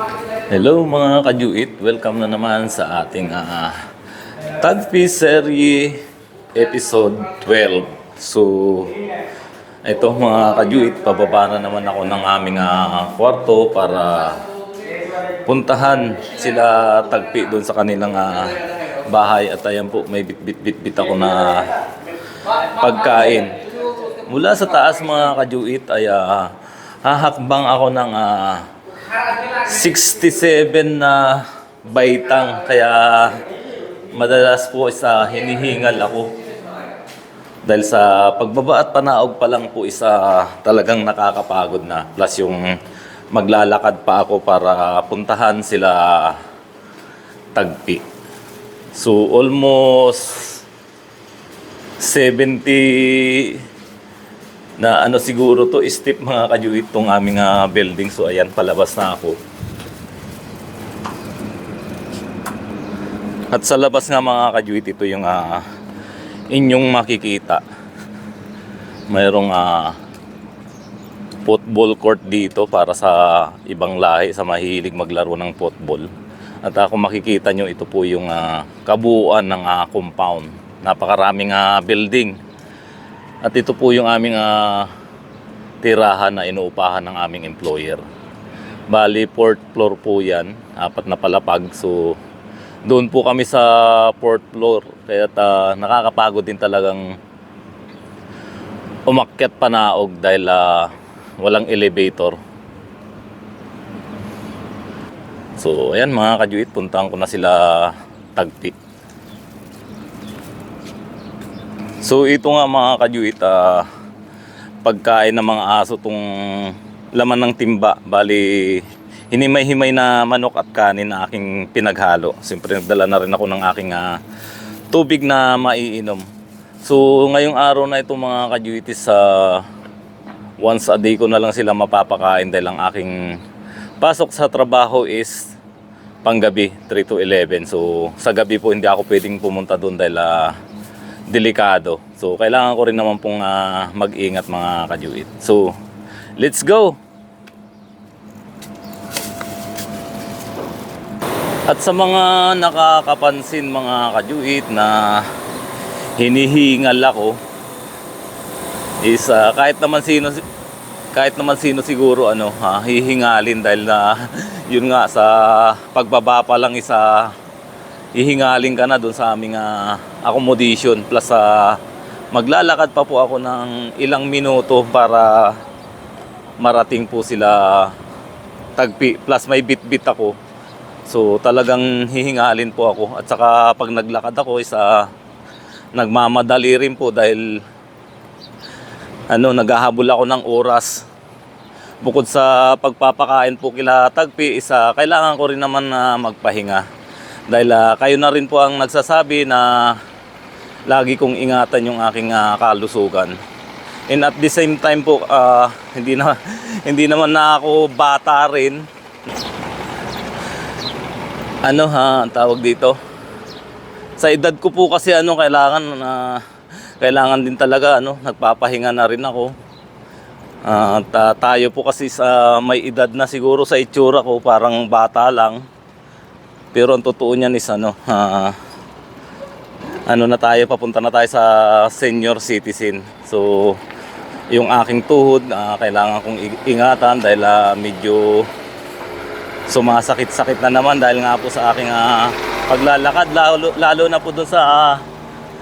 Hello mga kajuit, welcome na naman sa ating uh, Tagpi Serie Episode 12. So, ito mga kajuit, pababa na naman ako ng aming ah, kwarto para puntahan sila tagpi doon sa kanilang ah, bahay at ayan po may bit-bit-bit-bit ako na pagkain. Mula sa taas mga kajuit ay ah, hahakbang ako ng ah, 67 na baitang kaya madalas po isa hinihingal ako. Dahil sa pagbaba at panaog pa lang po isa talagang nakakapagod na. Plus yung maglalakad pa ako para puntahan sila tagpi. So almost 70 na ano siguro to step mga kajuit tong aming ah, building. So ayan palabas na ako. At sa labas nga mga kajuit ito yung ah, inyong makikita. Mayroong ah, football court dito para sa ibang lahi sa mahilig maglaro ng football. At ako makikita nyo ito po yung ah, kabuuan ng ah, compound. Napakaraming ah, building at ito po yung aming ah, tirahan na inuupahan ng aming employer. Bali, fourth floor po yan. Apat na palapag. So, doon po kami sa fourth floor. Kaya ta, nakakapagod din talagang umakyat panaog dahil ah, walang elevator. So, ayan mga kajuit, puntahan ko na sila tagpi. So ito nga mga kajuit, ah, pagkain ng mga aso tong laman ng timba. Bali, hinimay-himay na manok at kanin na aking pinaghalo. Siyempre nagdala na rin ako ng aking ah, tubig na maiinom. So ngayong araw na ito mga kajuitis sa once a day ko na lang sila mapapakain dahil ang aking pasok sa trabaho is panggabi 3 to 11. So sa gabi po hindi ako pwedeng pumunta doon dahil ah, delikado. So, kailangan ko rin naman pong ah, mag-ingat mga kajuit. So, let's go! At sa mga nakakapansin mga kajuit na hinihingal ako is ah, kahit naman sino kahit naman sino siguro ano ha, hihingalin dahil na yun nga sa pagbaba pa lang isa hihingalin ka na doon sa aming ah, accommodation. Plus sa maglalakad pa po ako ng ilang minuto para marating po sila tagpi. Plus may bit-bit ako. So talagang hihingalin po ako. At saka pag naglakad ako isa nagmamadali rin po dahil ano naghahabol ako ng oras. Bukod sa pagpapakain po kila tagpi isa kailangan ko rin naman na magpahinga dahil ah, kayo na rin po ang nagsasabi na lagi kong ingatan yung aking ah, kalusugan. And at the same time po, ah, hindi na hindi naman na ako bata rin. Ano ha, ang tawag dito? Sa edad ko po kasi ano kailangan na kailangan din talaga ano, nagpapahinga na rin ako. Ah, at tayo po kasi sa may edad na siguro sa itsura ko parang bata lang. Pero ang totoo niyan is ano, ah, ano na tayo, papunta na tayo sa senior citizen. So, yung aking tuhod, ah, kailangan kong ingatan dahil ah, medyo sumasakit-sakit na naman dahil nga po sa aking ah, paglalakad, lalo, lalo na po doon sa ah,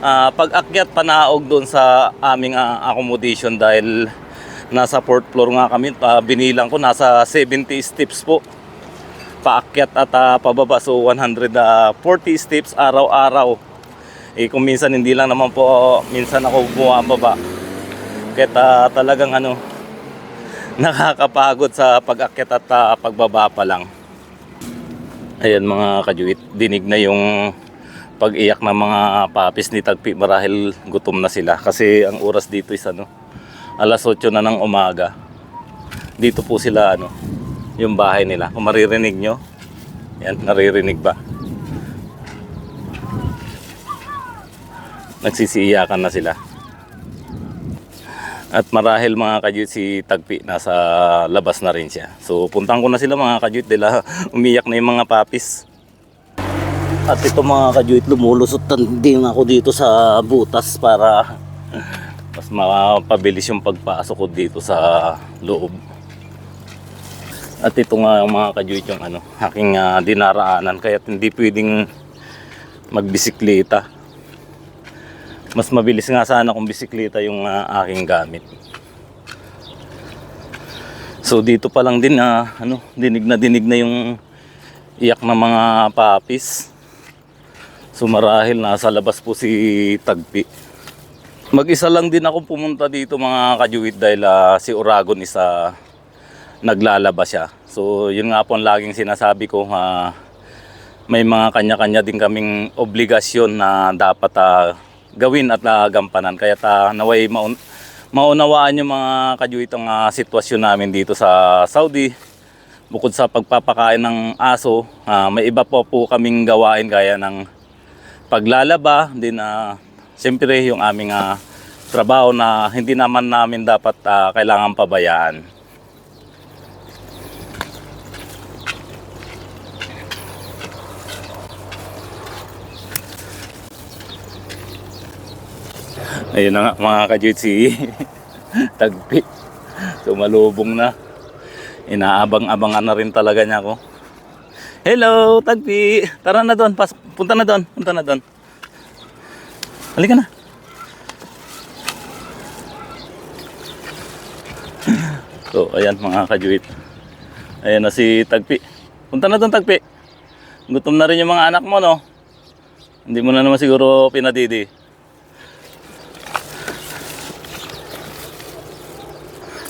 ah, pag-akyat panaog doon sa aming ah, accommodation dahil nasa fourth floor nga kami, ah, binilang ko nasa 70 steps po paakyat at ah, pababa. So 140 steps araw-araw. Eh kung minsan hindi lang naman po minsan ako bumababa. Kaya ah, talagang ano nakakapagod sa pag-akyat at ah, pagbaba pa lang. Ayan mga kajuit dinig na yung pag-iyak ng mga papis ni Tagpi marahil gutom na sila. Kasi ang oras dito is ano alas 8 na ng umaga. Dito po sila ano yung bahay nila. Kung maririnig nyo, yan, naririnig ba? Nagsisiiyakan na sila. At marahil mga kadyut si Tagpi nasa labas na rin siya. So puntahan ko na sila mga kadyut dila umiyak na yung mga papis. At ito mga kadyut lumulusot din ako dito sa butas para mas mapabilis yung pagpasok ko dito sa loob. At ito nga mga kadyut yung ano, aking ah, dinaraanan kaya hindi pwedeng magbisikleta. Mas mabilis nga sana kung bisikleta yung ah, aking gamit. So dito pa lang din na ano, dinig na dinig na yung iyak ng mga papis. So marahil nasa labas po si Tagpi. Mag-isa lang din ako pumunta dito mga kajuit dahil ah, si Uragon isa naglalaba siya. So yun nga po ang laging sinasabi ko ah, may mga kanya-kanya din kaming obligasyon na dapat ah, gawin at gampanan. Kaya ta naway maun maunawaan yung mga kajuit ang ah, sitwasyon namin dito sa Saudi. Bukod sa pagpapakain ng aso, ah, may iba po po kaming gawain gaya ng paglalaba, din na siyempre yung aming ah, trabaho na hindi naman namin dapat ah, kailangan pabayaan. Ayun na nga mga kajutsi, tagpi. Sumalubong na. Inaabang-abangan na rin talaga niya ako. Hello, tagpi. Tara na doon. Pas punta na doon. Punta na doon. Halika na. So, ayan mga kajuit. Ayan na si Tagpi. Punta na doon, Tagpi. Gutom na rin yung mga anak mo, no? Hindi mo na naman siguro pinadidi.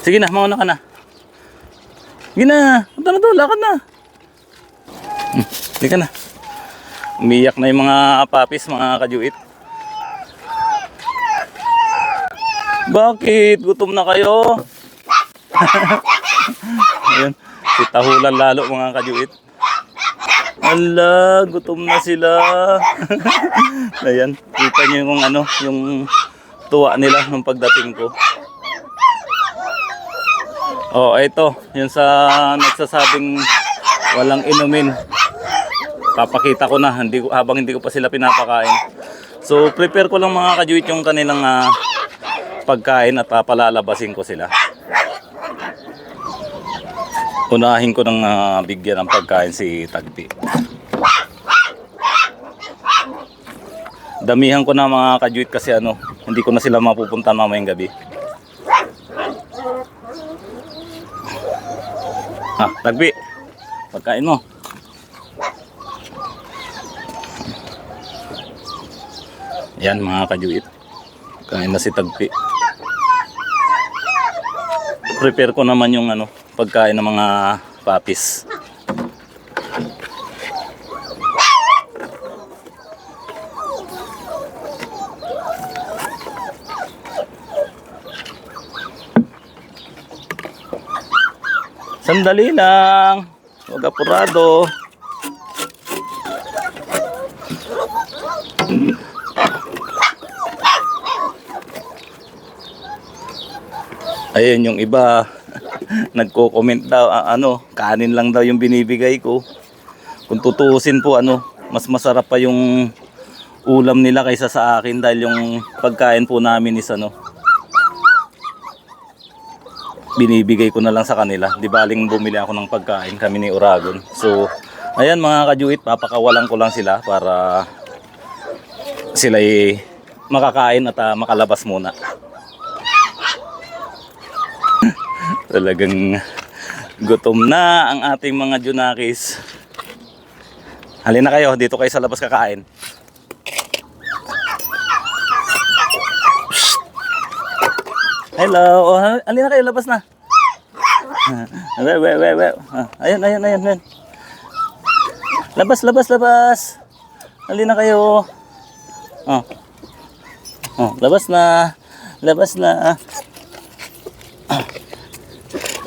Sige na, mauna ka na. Sige na, punta na doon, lakad na. Hmm, Sige na. Umiyak na yung mga papis, mga kajuit. Bakit? Gutom na kayo? Ayan. Si Tahulan lalo mga kajuit. Ala, gutom na sila. Ayan, kita niyo yung ano, yung tuwa nila nung pagdating ko. Oh, ito, yun sa nagsasabing walang inumin. Papakita ko na hindi ko, habang hindi ko pa sila pinapakain. So, prepare ko lang mga kajuit yung kanilang ah, pagkain at ah, palalabasin ko sila. Unahin ko ng ah, bigyan ng pagkain si Tagpi. Damihan ko na mga kajuit kasi ano, hindi ko na sila mapupunta mamayang gabi. Ah, Tagpi. Pagkain mo. Yan mga kajuit. Kain na si Tagpi. Prepare ko naman yung ano, pagkain ng mga papis. Sandali lang. Huwag apurado. Ayun yung iba nagko-comment daw ah, ano, kanin lang daw yung binibigay ko. Kung tutuusin po ano, mas masarap pa yung ulam nila kaysa sa akin dahil yung pagkain po namin is ano binibigay ko na lang sa kanila. Di baling bumili ako ng pagkain kami ni Uragon. So, ayan mga kajuit, papakawalan ko lang sila para sila makakain at ah, makalabas muna. Talagang gutom na ang ating mga Junakis. Halina kayo, dito kayo sa labas kakain. Hello, oh, ha- halina kayo, labas na. Wait, wait, wait, wait. Ah, Ayun, ayun, ayun, ayun. Labas, labas, labas. Halina kayo. Oh. Oh, labas na. Labas na.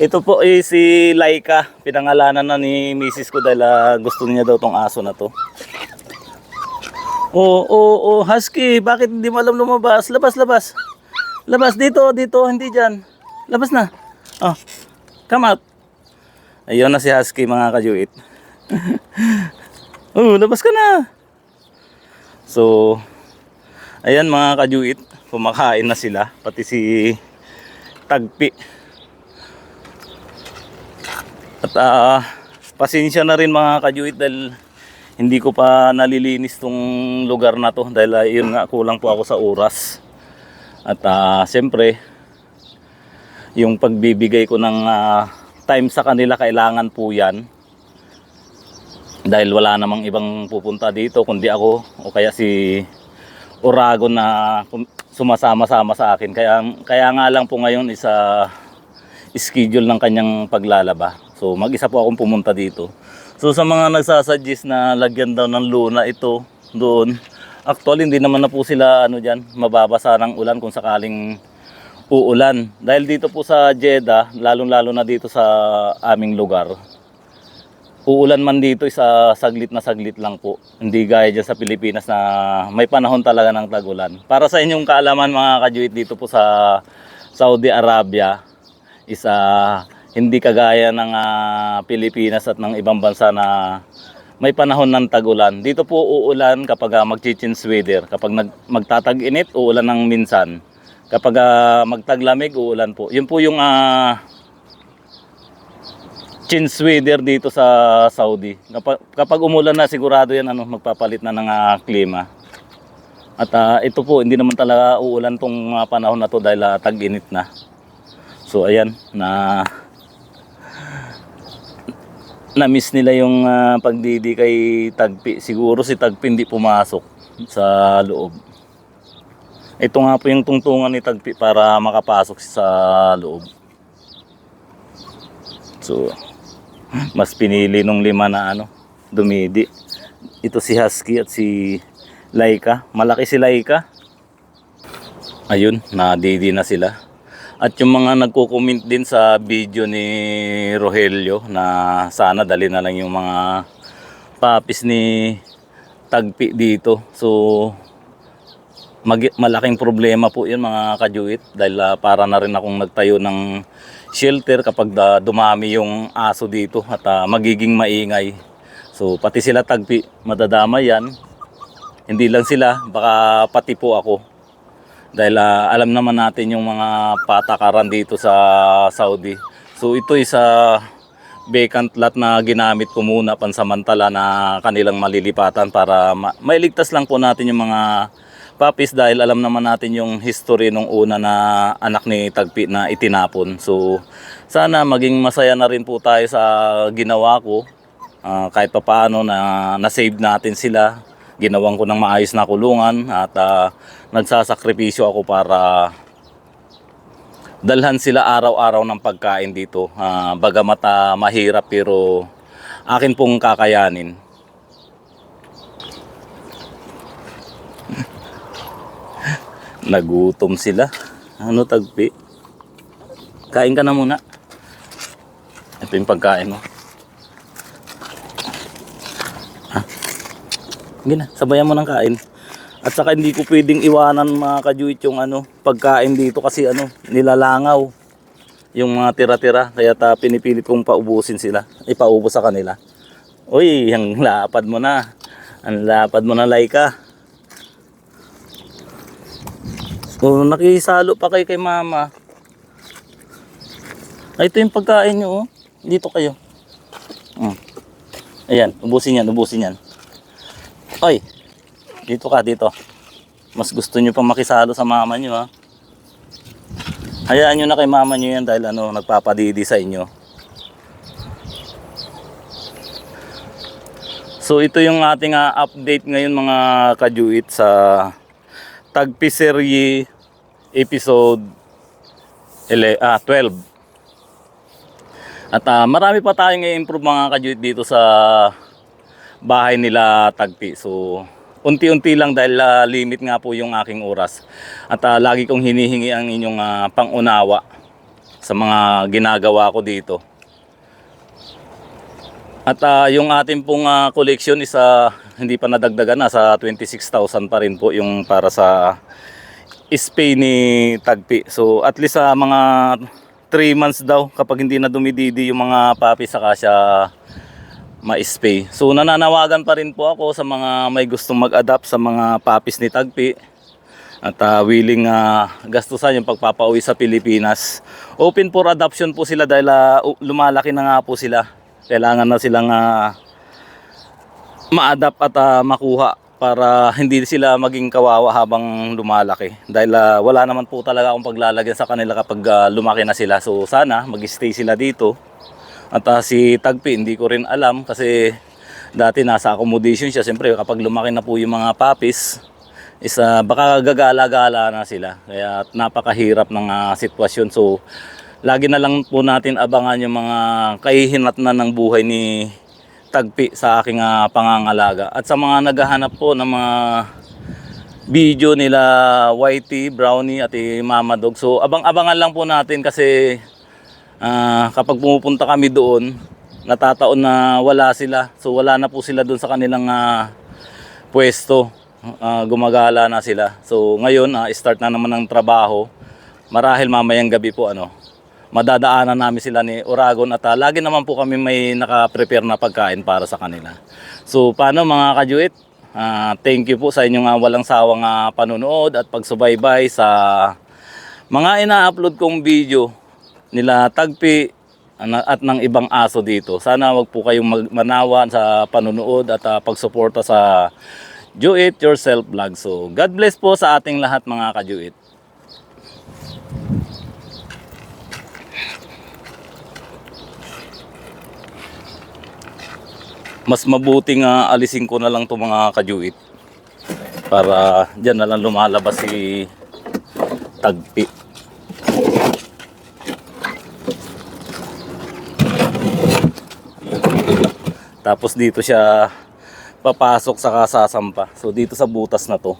Ito po ay si Laika. Pinangalanan na ni Mrs. ko dahil ah, gusto niya daw tong aso na to. Oh, oh, oh, Husky, bakit hindi mo alam lumabas? Labas, labas. Labas dito, dito, hindi dyan. Labas na. Oh, come out. Ayun na si Husky mga kajuit. oh, labas ka na. So, ayan mga kajuit, kumakain na sila. Pati si Tagpi. At ah, pasensya na rin mga kajuit dahil hindi ko pa nalilinis tong lugar na to dahil ah, yun nga kulang po ako sa oras. At ah, siyempre yung pagbibigay ko ng ah, time sa kanila kailangan po yan. Dahil wala namang ibang pupunta dito kundi ako o kaya si Oragon na sumasama-sama sa akin. Kaya kaya nga lang po ngayon isa schedule ng kanyang paglalaba. So mag-isa po akong pumunta dito. So sa mga nagsasuggest na lagyan daw ng luna ito doon, actually hindi naman na po sila ano diyan, mababasa ng ulan kung sakaling uulan. Dahil dito po sa Jeddah, lalong-lalo na dito sa aming lugar, uulan man dito sa saglit na saglit lang po. Hindi gaya dyan sa Pilipinas na may panahon talaga ng tagulan. Para sa inyong kaalaman mga kajuit dito po sa Saudi Arabia, isa hindi kagaya ng ah, Pilipinas at ng ibang bansa na may panahon ng tagulan. Dito po uulan kapag uh, mag-change weather. Kapag nag, magtatag-init, uulan ng minsan. Kapag ah, magtaglamig, uulan po. Yun po yung ah, change weather dito sa Saudi. Kapag, kapag umulan na, sigurado yan ano, magpapalit na ng ah, klima. At ah, ito po, hindi naman talaga uulan tong mga panahon na to dahil ah, tag-init na. So ayan, na na-miss nila yung ah, pagdidi kay Tagpi. Siguro si Tagpi hindi pumasok sa loob. Ito nga po yung tungtungan ni Tagpi para makapasok sa loob. So, mas pinili nung lima na ano, dumidi. Ito si Husky at si Laika. Malaki si Laika. Ayun, nadidi na sila. At yung mga nagko-comment din sa video ni Rogelio na sana dali na lang yung mga papis ni Tagpi dito. So, mag- malaking problema po yun mga kajuit dahil ah, para na rin akong nagtayo ng shelter kapag da- dumami yung aso dito at ah, magiging maingay. So pati sila tagpi, madadama yan. Hindi lang sila, baka pati po ako. Dahil ah, alam naman natin yung mga patakaran dito sa Saudi. So ito isa vacant lot na ginamit ko muna pansamantala na kanilang malilipatan para ma- mailigtas lang po natin yung mga papis dahil alam naman natin yung history nung una na anak ni Tagpi na itinapon. So sana maging masaya na rin po tayo sa ginawa ko. Ah, kahit papaano na na-save natin sila. Ginawan ko ng maayos na kulungan at ah, nagsasakripisyo ako para dalhan sila araw-araw ng pagkain dito. Ah, bagamat ah, mahirap pero akin pong kakayanin. Nagutom sila. Ano tagpi? Kain ka na muna. Ito yung pagkain mo. Ha? Hindi na, sabayan mo ng kain. At saka hindi ko pwedeng iwanan mga kajuit yung ano, pagkain dito kasi ano, nilalangaw. Yung mga tira-tira, kaya ta pinipilit kong paubusin sila. Ipaubos sa kanila. Uy, ang lapad mo na. Ang lapad mo na, Laika. Oh, nakisalo pa kayo kay mama. Ay, ito yung pagkain nyo, oh. Dito kayo. Mm. Ayan, ubusin yan, ubusin yan. Oy, dito ka, dito. Mas gusto nyo pa makisalo sa mama nyo, ha. Hayaan nyo na kay mama nyo yan dahil ano, nagpapadidi sa inyo. So ito yung ating ah, update ngayon mga kajuit sa Tagpiserye episode ele, ah, 12. At ah, marami pa tayong i-improve mga kajuit dito sa bahay nila Tagpi. So unti-unti lang dahil ah, limit nga po yung aking oras. At ah, lagi kong hinihingi ang inyong ah, pangunawa sa mga ginagawa ko dito. At ah, yung ating pong ah, collection is ah, hindi pa nadagdagan na sa 26,000 pa rin po yung para sa spay ni Tagpi. So at least sa mga 3 months daw kapag hindi na dumididi yung mga papi saka siya ma-spay. So nananawagan pa rin po ako sa mga may gustong mag-adapt sa mga papis ni Tagpi at ah, willing ah, gastusan yung pagpapauwi sa Pilipinas. Open for adoption po sila dahil ah, u- lumalaki na nga po sila. Kailangan na silang ah, ma-adapt at ah, makuha para hindi sila maging kawawa habang lumalaki. Dahil ah, wala naman po talaga akong paglalagyan sa kanila kapag ah, lumaki na sila. So sana mag-stay sila dito. At ah, si Tagpi hindi ko rin alam kasi dati nasa accommodation siya. Siyempre kapag lumaki na po yung mga papis, is ah, baka gagala-gala na sila. Kaya napakahirap ng ah, sitwasyon. So lagi na lang po natin abangan yung mga kahihinat na ng buhay ni tagpi sa aking ah, pangangalaga. At sa mga naghahanap po ng mga video nila Whitey, Brownie at eh, Mama Dog. So abang-abangan lang po natin kasi ah, kapag pumupunta kami doon, natataon na wala sila. So wala na po sila doon sa kanilang ah, pwesto. Ah, gumagala na sila. So ngayon, ah, start na naman ng trabaho. Marahil mamayang gabi po ano, madadaanan namin sila ni Oragon at ah, lagi naman po kami may naka-prepare na pagkain para sa kanila. So paano mga kajuit? Ah, thank you po sa inyong ah, walang sawang ah, panunood at pagsubaybay sa mga ina-upload kong video nila Tagpi at ng ibang aso dito. Sana wag po kayong mag- manawa sa panunood at ah, pagsuporta sa Do It Yourself vlog. So God bless po sa ating lahat mga kajuit. mas mabuting nga alisin ko na lang to mga kajuit para dyan na lang lumalabas si tagpi tapos dito siya papasok sa kasasampa. So dito sa butas na to